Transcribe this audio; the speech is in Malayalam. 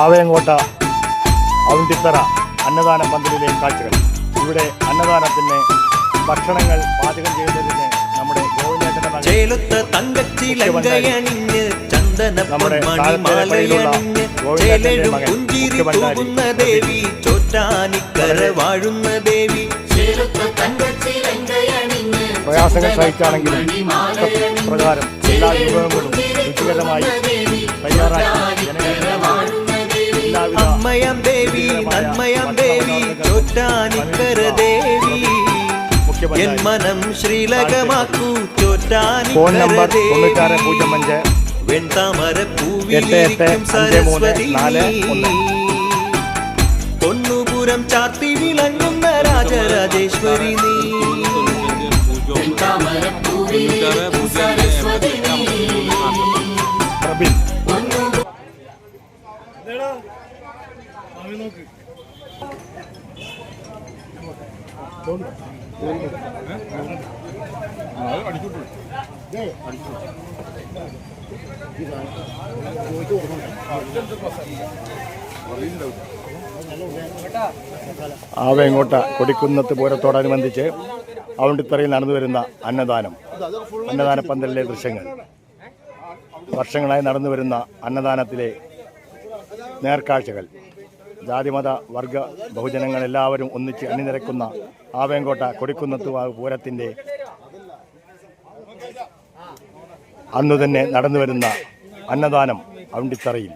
ആവയങ്കോട്ട ഔണ്ടിത്തറ അന്നദാന പന്തലിലെ കാഴ്ചകൾ. ഇവിടെ അന്നദാനത്തിന് ഭക്ഷണങ്ങൾ പാചകം ചെയ്യുന്നതിന് നമ്മുടെ ഗോവിന്ദേട്ടന്റെ ദേവി ചോറ്റാനിക്കര വാഴുന്ന ദേവി. പ്രയാസങ്ങൾ സഹിച്ചാണെങ്കിലും പ്രകാരം എല്ലാ വിഭവങ്ങളും രുചികരമായി തയ്യാറാക്കി. എൻ മനം ശ്രീലകമാക്കൂ. ഫോൺ നമ്പർ തൊണ്ണൂറ്റാറ് പൂജ്യം അഞ്ച്. വെൺതാമര എട്ട് പൂവിലിരിക്കും അഞ്ച് മൂന്ന് നാല് ഒന്ന്. പൊന്നുപുരം ചാത്തി വിളങ്ങുന്ന രാജരാജേശ്വരി നീ. പ്രബിൻ ആവയങ്കോട്ട കൊടിക്കുന്നത്ത് പൂരത്തോടനുബന്ധിച്ച് അവണ്ടിത്തറയിൽ നടന്നു വരുന്ന അന്നദാനം. അന്നദാന പന്തലിലെ ദൃശ്യങ്ങൾ. വർഷങ്ങളായി നടന്നു വരുന്ന അന്നദാനത്തിലെ നേർക്കാഴ്ചകൾ. ജാതിമത വർഗ ബഹുജനങ്ങൾ എല്ലാവരും ഒന്നിച്ച് അണിനിരക്കുന്ന ആവേങ്കോട്ട കൊടിക്കുന്നത്ത് വാവ് പൂരത്തിന്റെ അന്നു തന്നെ നടന്നു വരുന്ന അന്നദാനം അവണ്ടിത്തറയിൽ.